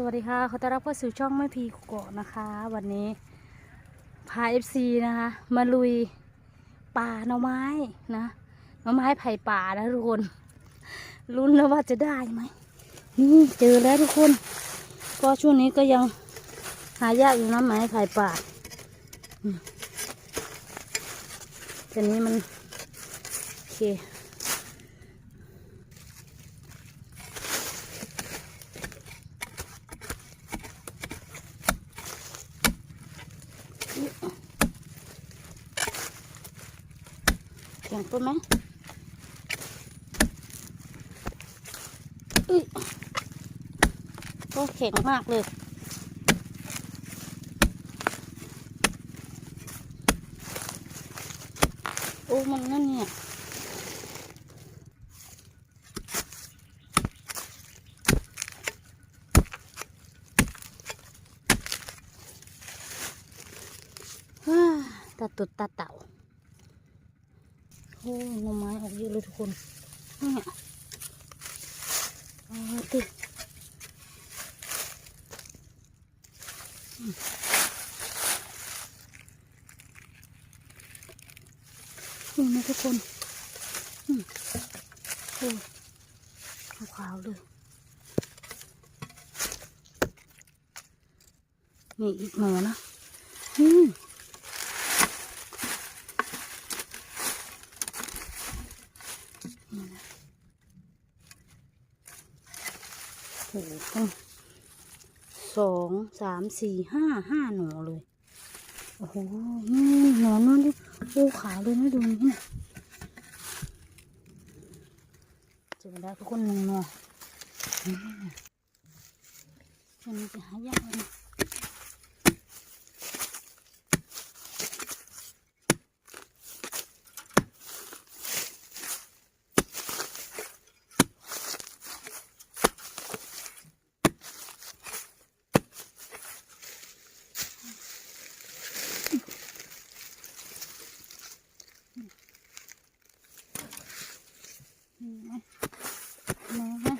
สวัสดีค่ะขอต้อนรับเข้าสู่ช่องแม่พีโกะนะคะ วันนี้พาเอฟซีนะคะ มาลุยป่าหน่อไม้นะหน่อไม้ไผ่ป่านะทุกคนลุ้นแล้วว่าจะได้ไหมนี่เจอแล้วทุกคนก็ช่วงนี้ก็ยังหายากอยู่นะไม้ไผ่ป่าอืมแต่นี้มันโอเค ไปไหมอุ้ยก็แข็งมากเลยโอ้มันนั่นเนี่ยฮ่าตาตุดตาเต่า หน่อไม้ออกเยอะเลยทุกคนเนี่ยเอาติอืมนี่นะทุกคนอืมโอ้ขาวๆเลยนี่อีกหน่อนะอืม โอ้โหตั้งสองสามสี่ห้าห้าหน่อเลย โอ้โหนี่หน่อนั่นดิโอ้ขาวเลยนะดูนี่นะเจอแล้วทุกคนหนึ่งหนอนี่นะอันนี้จะหายากเลย นะนี่นะ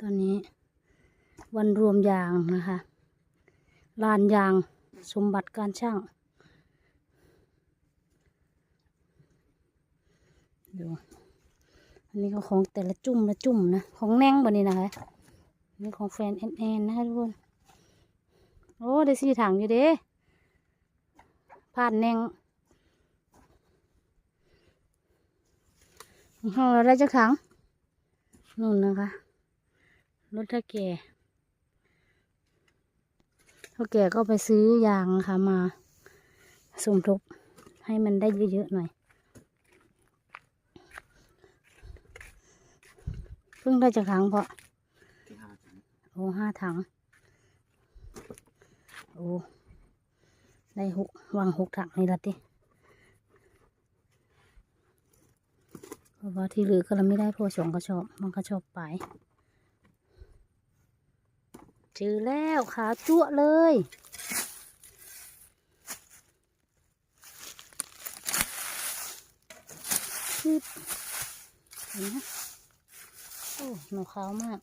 ตอนนี้ วันรวมยางนะคะ ลานยางสมบัติการช่างดูอันนี้ก็ของแต่ละจุ่มละจุ่มนะ ของแน่งบนนี้นะคะนี่ของแฟนแอนแอนนะคะทุกคน โอ้ ได้สี่ถังอยู่เด้ ผ่านแน่งของเราได้จักถังนู่นนะคะรถถ้าแก่ถ้าแก่ก็ไปซื้อยางค่ะมาสมทบให้มันได้เยอะๆหน่อย เพิ่งได้จากถังเพาะที่ห้าถังโอ้ห้าถัง โอ้ ได้หกวางหกถังนี่ละติเพราะว่าที่เหลือก็เราไม่ได้พราะว่าสองกระชอบมันกระชอบไปเจอแล้วขาจั่วเลยชิบเห็นไหมโอ้หนูขาวมาก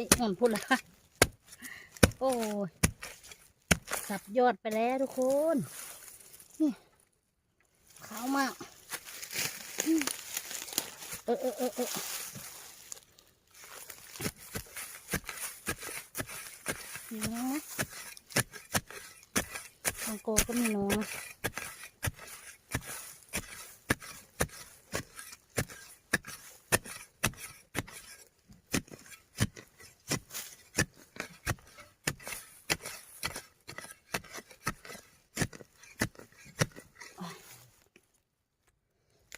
ยอ่อนพูดแล้วค่ะโอ้ยสับยอดไปแล้วทุกคนนี่ขาวมากเออเออเออเออมีน้องไหมบางโกก็มีน้องนะ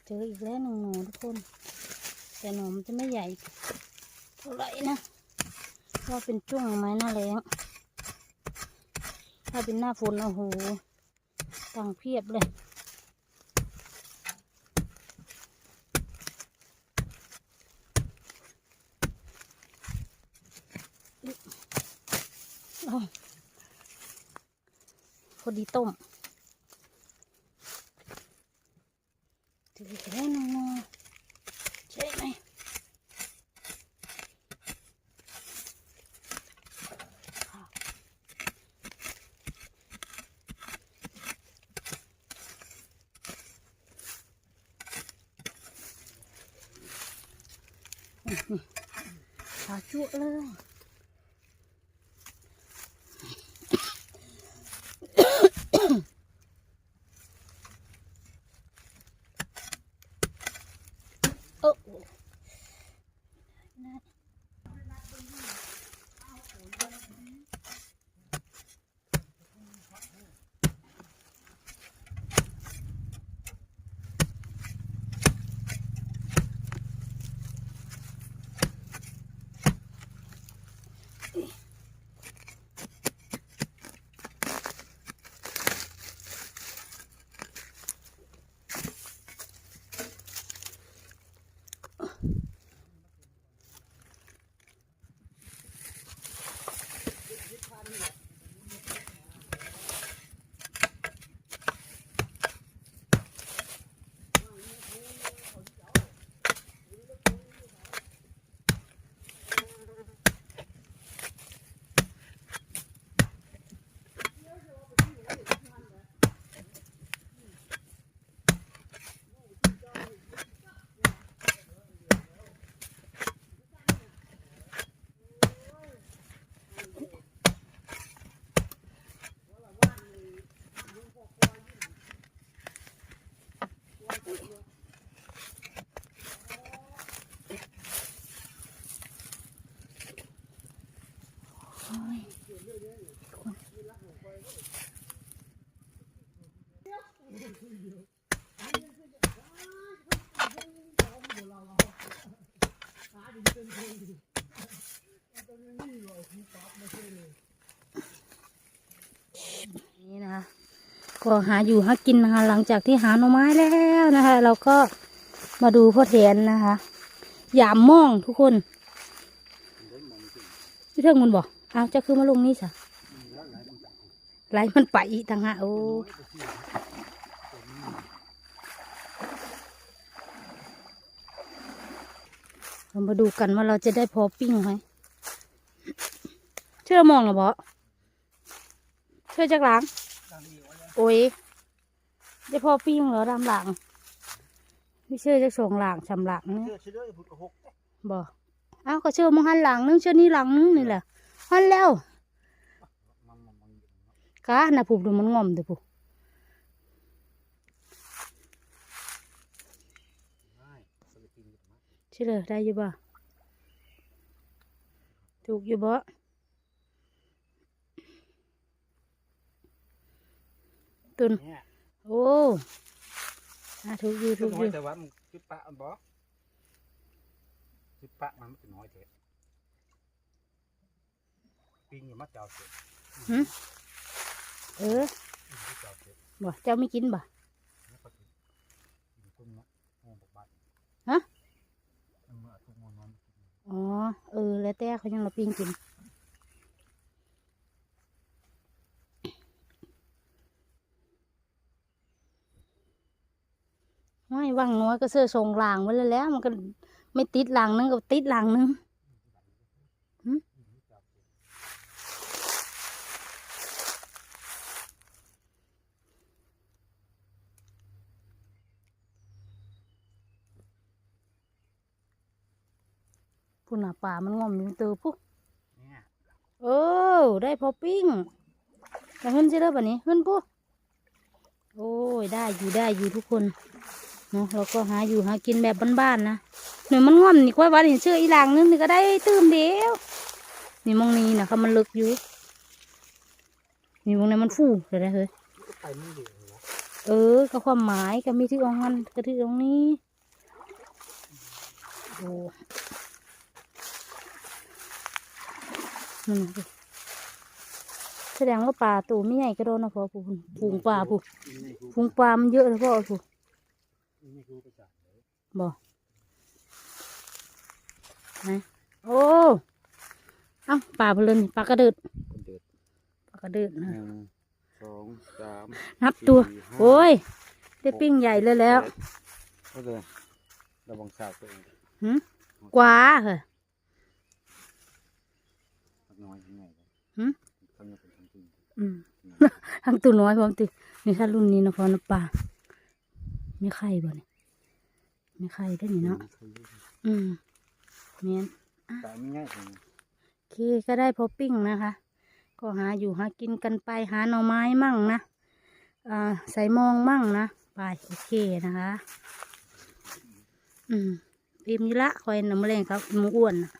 เจออีกแล้วหนึ่หนูทุกคน แต่หนูมันจะไม่ใหญ่เท่าไหร่นะก็เป็นจุ้งไม้หน้าแรงถ้าเป็นหน้าฝนโอ้โหต่างเพียบเลย พอดีต้ม ขาจุเลย นี่นะคะก็หาอยู่หากินนะคะหลังจากที่หาหน่อไม้แล้วนะคะ เราก็มาดูพ่อแทนนะคะยามมองทุกคนพี่เทิงมันบอก เอาจะคือมาลงนี่สะไหลมันไปอีกต่างหากโอ้เรามาดูกันว่าเราจะได้พอปิ้งไหมเชื่อมองเหรอบอเชื่อจากหลัง โอ้ยจะพอปิ้งเหรอดำหลังไม่เชื่อจะส่งหลังชำหลังเนี่ยเชื่อเชื่อพุทธหกบอกอ้าก็เชื่อมองหันหลังนึงเชื่อนี่หลังนึงนี่แหละ หันแล้วมันมันมันกะนะผูกดูมันงอมเด้อผูกง่ายสลิปินกับมันเชื่อเลยได้อยู่บ่ถูกอยู่บ่ตุนเนี่ยโอ้อะถูกอยู่คืถูอกน้ออยยู่แต่ว่ามันคือปะมันบอกคือปะมันไม่น้อยเถอะ ปิงอย่ามาเจ้าเถอะหึเออเจ้าเถอะบ่เจ้าไม่กินบ่ แล้วก็กินกินตุ้มนะโอ้บอกบ้านฮะ มันมาตุ้มมันนอนอ๋อ เออ แล้วแต่เขายังเราปิ้งกิน ไม่ว่างน้อยก็เสื้อทรงหลางไว้แล้วแหล้ว มันก็ไม่ติดหลังนึงก็ติดหลังนึงหึ พุ่นน่ะป่ามันงอมอยู่เตอปุ๊เนี่ยเออได้พอปิ้งแต่ขึ้นใช่ไหมแบบนี้ขึ้นปุ๊โอ้ยได้อยู่ได้อยู่ทุกคนเนาะเราก็หาอยู่หากินแบบบ้านๆนะหนึ่งมันง่อมนี่ค่อยว่าเห็นเชื่ออีหลังนึงนี่ก็ได้ตื้มเดียวนี่มองนี้นะคะมันลึกอยู่นี่มองนี้มันฟูเดี๋ยวได้เฮ้ยมันก็ไปไม่เดียวเหรอเออก็ความหมายก็มีที่องกันก็ที่ตรงนี้โอ้ นั่นน่ะสิแสดงว่าปลาตัวไม่ใหญ่ก็โดนนะพ่อผู้พุงปลาผู้อินนี่คือพุงปลามันเยอะเลยพ่อผู้อินนี่คือประสาทเลยบอกนะโอ้เอ้าปลาเพลินปลากระเดิดคนเดือดปลากระเดิดหนะนึ่งสองสามนับตัวสี่ห้าโอ้ยได้ปิ้งใหญ่เลยแล้วก็เลยระวังสากตัวเองหืมกว่าเหรอ น้อยยังไง หืม ทำยังเป็นทำจริง อืม ทั้งตัวน้อยพร้อมตินี่ถ้ารุ่นนี้นะพอนะป่ามีไข่บ่เนี่ยมีไข่ด้วยนี่เนาะอืมเมียนแต่ไม่ง่ายเลยโอเคก็ได้พอปิ้งนะคะ ก็หาอยู่หากินกันไปหาหน่อไม้มั่งนะอ่าใส่มองมั่งนะไปโอเคนะคะ อืมอิ่มอยี่ละคอยน้ำแรงครับหมูอ้วนนะ